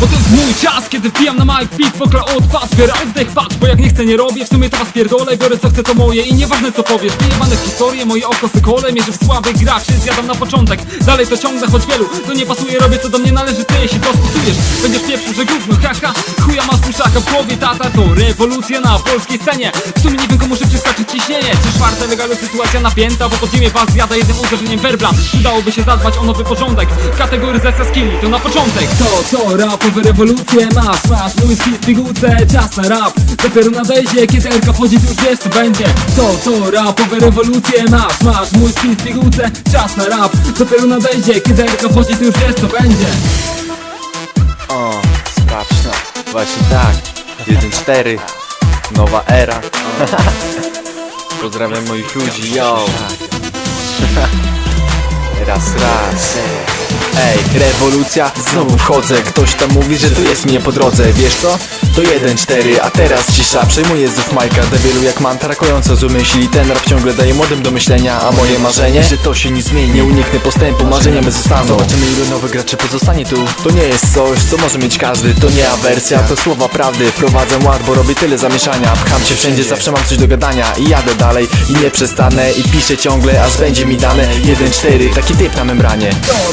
Bo to jest mój czas, kiedy wpijam na mic beat Wokla odpad, biorę oddech, patrz Bo jak nie chcę, nie robię, w sumie was pierdolę Biorę co chcę, to moje i nieważne co powiesz. Wyjebane w historię, moje oko sykole Mierzę w słabych graczy, zjadam na początek. Dalej to ciągnę, choć wielu to nie pasuje Robię co do mnie należy, ty jeśli dostosujesz Będziesz pieprzył, że gówno, haha Chuja masz puszaka w głowie, tata To rewolucja na polskiej scenie. W sumie nie wiem komu szybciej skacze ciśnienie. Czy czwarte legalu sytuacja napięta Bo podziemie was zjada jednym uderzeniem werbla. Przydałoby się zadbać o nowy porządek. Kategoryzacja skilli to na początek. To, to rapowe rewolucje masz Masz mój w pigułce, czas na rap Dopiero nadejdzie, kiedy Erka wchodzi, to już wiesz co będzie To, to rapowe rewolucje masz Masz mój w pigułce, czas na rap Dopiero nadejdzie, kiedy Erka wchodzi, to już wiesz co będzie O, sprawdź. Właśnie tak. 1-4. Nowa era. Pozdrawiam moich ludzi, yo. Raz, raz. Ej, rewolucja, znowu wchodzę. Ktoś tam mówi, że tu jest mnie po drodze. Wiesz co? To 1-4, a teraz cisza. Przejmuję znów Majka, debilu jak mantra Kojąca z myśli, ten rap ciągle daje młodym do myślenia. A moje marzenie, że to się nie zmieni. Nie uniknę postępu, marzenia me zostaną Zobaczymy ilu nowych graczy pozostanie tu. To nie jest coś, co może mieć każdy. To nie awersja, to słowa prawdy. Wprowadzę ład, bo robię tyle zamieszania. Pcham się wszędzie, zawsze mam coś do gadania. I jadę dalej, i nie przestanę. I piszę ciągle, aż będzie mi dane. 1-4, taki typ na membranie.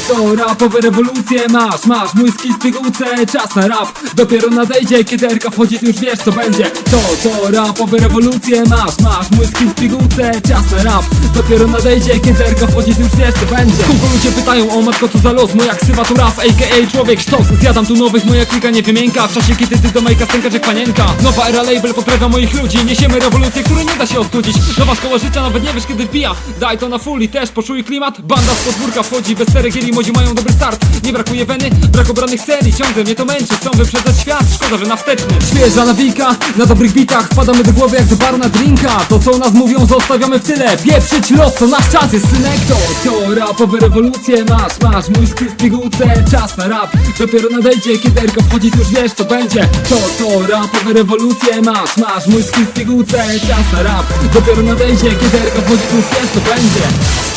To, to rapowe rewolucje masz Masz mój skill w pigułce, czas na rap. Dopiero nadejdzie, kiedy Erka wchodzi, już wiesz co będzie. To, to rapowe rewolucje masz Masz mój skill w pigułce, czas na rap. Dopiero nadejdzie, kiedy Erka wchodzi, już wiesz co będzie. Kółko ludzie pytają, o matko co za los Moja ksywa to raf, a.k.a. człowiek sztos. Zjadam tu nowych, moja klika nie wymięka W czasie kiedy ty do majka stękasz jak panienka. Nowa era label pozdrawia moich ludzi. Niesiemy rewolucję, której nie da się ostudzić Nowa szkoła życia, nawet nie wiesz kiedy wbija. Daj to na full i też poczuj klimat. Banda z podwórka wchodzi, bez ceregieli Młodzi mają dobry start, nie brakuje weny Brak obranych serii, ciągle mnie to męczy. Chcą wyprzedzać świat, szkoda, że na wsteczny. Świeża nawika, na dobrych bitach Wpadamy do głowy jak do baru na drinka. To co nas mówią, zostawiamy w tyle. Pieprzyć los, to nasz czas jest synek. To, to rapowe rewolucje masz Masz mój skill w pigułce, czas na rap Dopiero nadejdzie, kiedy Erka wchodzi, ty już wiesz co będzie. To, to rapowe rewolucje masz Masz mój skill w pigułce, czas na rap Dopiero nadejdzie, kiedy Erka wchodzi, ty już wiesz co będzie